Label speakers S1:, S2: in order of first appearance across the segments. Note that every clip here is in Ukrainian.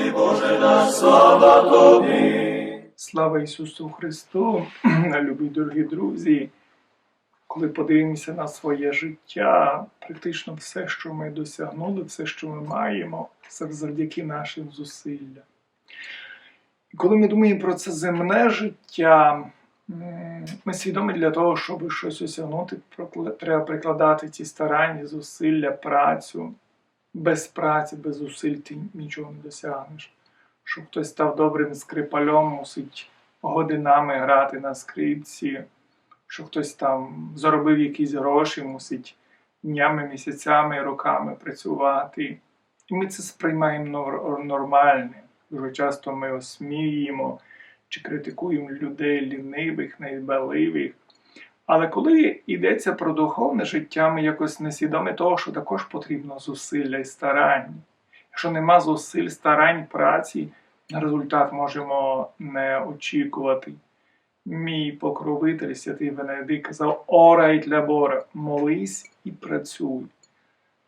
S1: тобі, Боже наш, слава тобі.
S2: Слава Ісусу Христу, любі дорогі друзі. Коли подивимося на своє життя, практично все, що ми досягнули, все, що ми маємо, це завдяки нашим зусиллям. І коли ми думаємо про це земне життя, ми свідомі для того, щоб щось осягнути, треба прикладати ці старання, зусилля, працю. Без праці, без зусиль ти нічого не досягнеш щоб хтось став добрим скрипальом, мусить годинами грати на скрипці, що хтось там заробив якісь гроші, мусить днями, місяцями, роками працювати. І ми це сприймаємо нор- Дуже часто ми осміюємо чи критикуємо людей лінивих, найбаливих. Але коли йдеться про духовне життя, ми якось несвідомі того, що також потрібно зусилля і старання. Якщо нема зусиль, старань, праці, результат можемо не очікувати. Мій покровитель, святий Венедикт, казав: Орай для Бога, молись і працюй.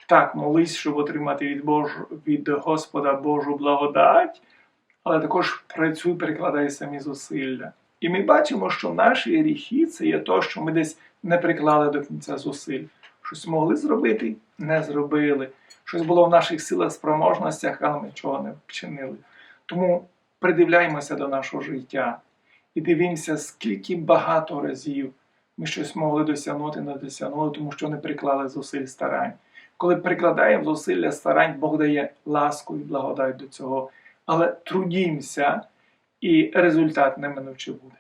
S2: Так, молись, щоб отримати від, Бож... від Господа Божу благодать, але також працюй, перекладай самі зусилля. І ми бачимо, що наші гріхи це є то, що ми десь не приклали до кінця зусиль. Щось могли зробити, не зробили. Щось було в наших силах, спроможностях, але ми чого не вчинили. Тому придивляємося до нашого життя і дивимося, скільки багато разів ми щось могли досягнути, не досягнули, тому що не приклали зусиль старань. Коли прикладаємо зусилля старань, Бог дає ласку і благодать до цього. Але трудімося, і результат неминуче буде.